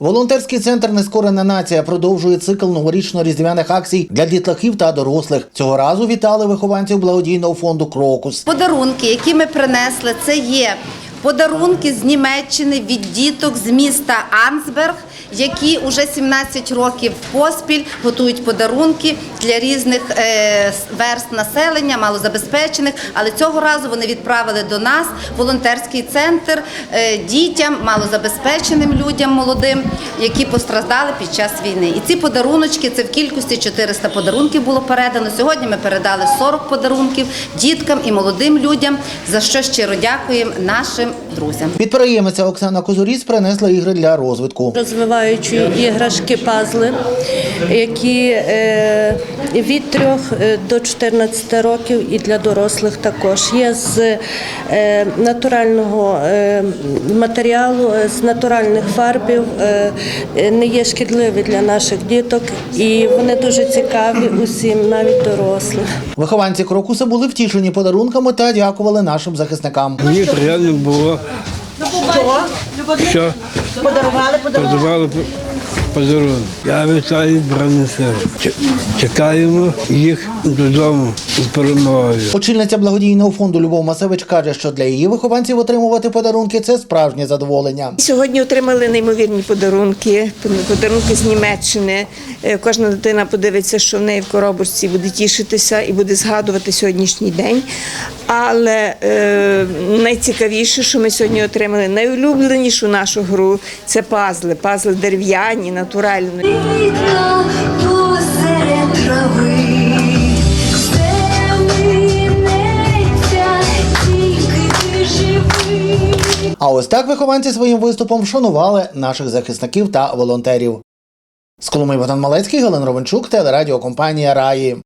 Волонтерський центр Нескорена нація продовжує цикл новорічно-різдвяних акцій для дітлахів та дорослих. Цього разу вітали вихованців благодійного фонду Крокус. Подарунки, які ми принесли, це є подарунки з Німеччини від діток з міста Ансберг, які уже 17 років поспіль готують подарунки для різних е, верст населення, малозабезпечених. Але цього разу вони відправили до нас волонтерський центр е, дітям, малозабезпеченим людям молодим, які постраждали під час війни. І ці подаруночки це в кількості 400 подарунків було передано. Сьогодні ми передали 40 подарунків діткам і молодим людям, за що щиро дякуємо нашим друзям. Підприємиця Оксана Козуріць принесла ігри для розвитку. розвиваючі іграшки, пазли, які е, від 3 до 14 років і для дорослих також є з е, натурального е, матеріалу, е, з натуральних фарбів, е, е, не є шкідливі для наших діток, і вони дуже цікаві усім, навіть дорослих. Вихованці Крокуса були втішені подарунками та дякували нашим захисникам. Мені приємно було, що подарували подарунок. Я вітаю Збройні сили. Ч- Чекаємо їх додому з перемогою. Очільниця благодійного фонду Любов Масевич каже, що для її вихованців отримувати подарунки це справжнє задоволення. Сьогодні отримали неймовірні подарунки, подарунки з Німеччини. Е, Кожна дитина подивиться, що в неї в коробочці буде тішитися і буде згадувати сьогоднішній день. Але е, найцікавіше, що ми сьогодні отримали, найулюбленішу нашу гру це пазли. Пазли дерев'яні, натуральні. А ось так вихованці своїм виступом вшанували наших захисників та волонтерів. З Коломи Богдан Малецький, Галина Ровенчук, телерадіокомпанія Раї.